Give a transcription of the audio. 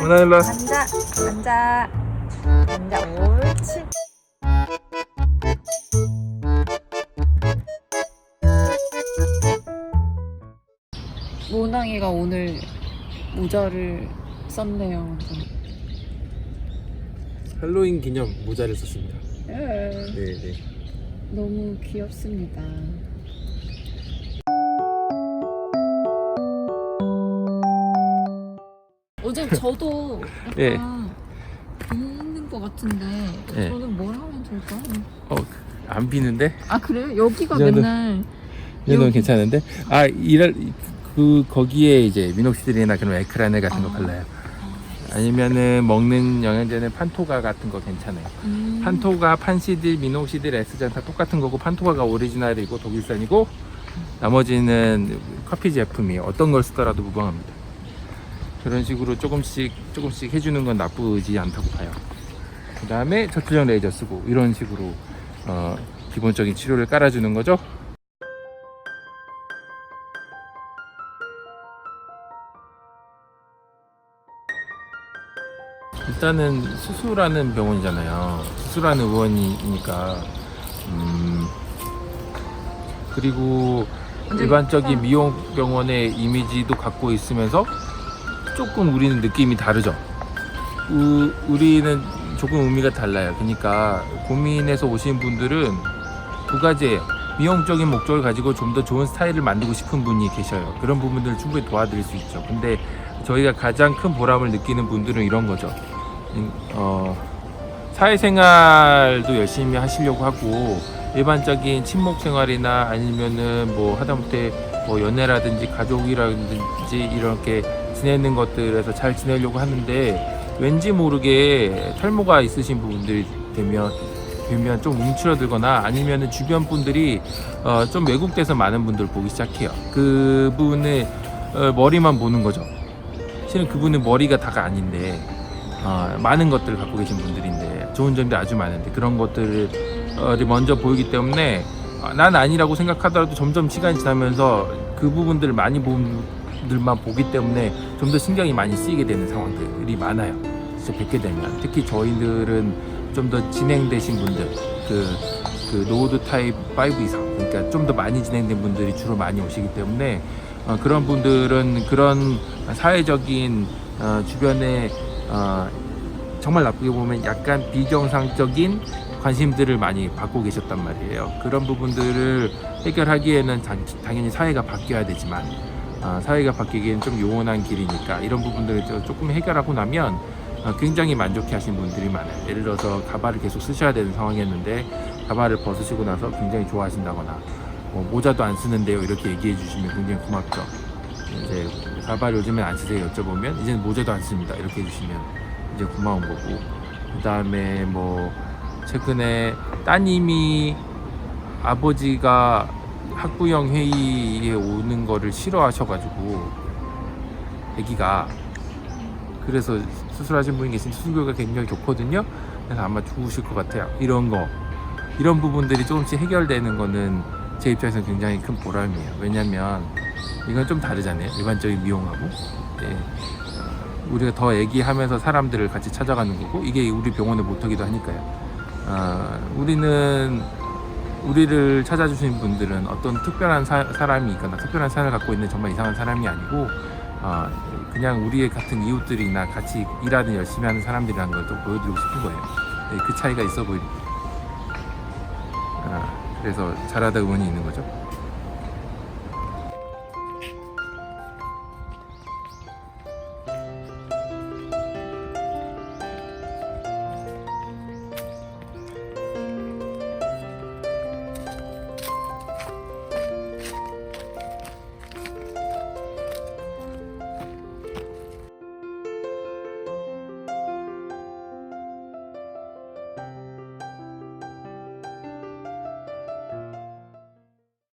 문화 일로 와. 앉아, 앉아, 앉아, 옳지. 모낭이가 오늘 모자를 썼네요. 할로윈 기념 모자를 썼습니다. 예, 네, 네. 너무 귀엽습니다. 어제 저도 예. 약간 비는 것 같은데 예. 저는 뭘 하면 좋을까요? 어, 안 비는데? 아 그래요? 여기가 이 정도- 맨날 이 정도는 여기. 괜찮은데? 아, 이럴 그 거기에 이제 미녹시딜이나 그런 에크라넬 같은 거 아. 발라요. 아니면은 먹는 영양제는 판토가 같은 거 괜찮아요. 음, 판토가, 판시딜, 미녹시딜, 에스잔 다 똑같은 거고 판토가가 오리지널이고 독일산이고 나머지는 커피 제품이 어떤 걸 쓰더라도 무방합니다. 그런 식으로 조금씩 조금씩 해주는 건 나쁘지 않다고 봐요. 그 다음에 저출력 레이저 쓰고 이런 식으로 어, 기본적인 치료를 깔아주는 거죠. 일단은 수수라는 병원이잖아요. 수수라는 의원이니까 음, 그리고 일반적인 사- 미용 병원의 이미지도 갖고 있으면서 조금 우리는 느낌이 다르죠. 우, 우리는 조금 의미가 달라요. 그러니까 고민해서 오신 분들은 두 가지예요. 미용적인 목적을 가지고 좀 더 좋은 스타일을 만들고 싶은 분이 계셔요. 그런 부분들을 충분히 도와드릴 수 있죠. 근데 저희가 가장 큰 보람을 느끼는 분들은 이런 거죠. 음, 어, 사회생활도 열심히 하시려고 하고 일반적인 친목 생활이나 아니면은 뭐 하다못해 뭐 연애라든지 가족이라든지 이렇게 지내는 것들에서 잘 지내려고 하는데 왠지 모르게 탈모가 있으신 부분들이 되면 되면 좀 움츠러들거나 아니면은 주변 분들이 어, 좀 왜곡돼서 많은 분들 보기 시작해요. 그분의 어, 머리만 보는 거죠. 실은 그분은 머리가 다가 아닌데 어, 많은 것들을 갖고 계신 분들인데 좋은 점이 아주 많은데 그런 것들을 어, 먼저 보이기 때문에 어, 난 아니라고 생각하더라도 점점 시간이 지나면서 그 부분들을 많이 본 분들만 보기 때문에 좀 더 신경이 많이 쓰이게 되는 상황들이 많아요. 진짜 뵙게 되면 특히 저희들은 좀 더 진행되신 분들 그, 그 노드 타입 5 이상 그러니까 좀 더 많이 진행된 분들이 주로 많이 오시기 때문에 어, 그런 분들은 그런 사회적인 어, 주변에 어, 정말 나쁘게 보면 약간 비정상적인 관심들을 많이 받고 계셨단 말이에요. 그런 부분들을 해결하기에는 당, 당연히 사회가 바뀌어야 되지만 어, 사회가 바뀌기엔 좀 요원한 길이니까 이런 부분들을 좀 조금 해결하고 나면 어, 굉장히 만족해 하신 분들이 많아요. 예를 들어서 가발을 계속 쓰셔야 되는 상황이었는데 가발을 벗으시고 나서 굉장히 좋아하신다거나 뭐 모자도 안 쓰는데요 이렇게 얘기해 주시면 굉장히 고맙죠. 이제 가발 요즘에 안 쓰세요. 여쭤보면 이제는 모자도 안 씁니다. 이렇게 해주시면 이제 고마운 거고. 그 다음에 뭐 최근에 따님이 아버지가 학부형 회의에 오는 거를 싫어하셔가지고 아기가 그래서 수술하신 분이 계신 수술비가 굉장히 좋거든요. 그래서 아마 죽으실 것 같아요. 이런 거. 이런 부분들이 조금씩 해결되는 거는 제 입장에서 굉장히 큰 보람이에요. 왜냐면 이건 좀 다르잖아요. 일반적인 미용하고. 예. 어, 우리가 더 얘기하면서 사람들을 같이 찾아가는 거고 이게 우리 병원의 모토기도 하니까요. 아, 우리는 우리를 찾아주신 분들은 어떤 특별한 사, 람이 있거나 특별한 사연을 갖고 있는 정말 이상한 사람이 아니고 아, 그냥 우리의 같은 이웃들이나 같이 일하는 열심히 하는 사람들이라는 걸 또 보여드리고 싶은 거예요. 네, 그 차이가 있어 보입니다. 아, 그래서 잘하다 의원이 있는 거죠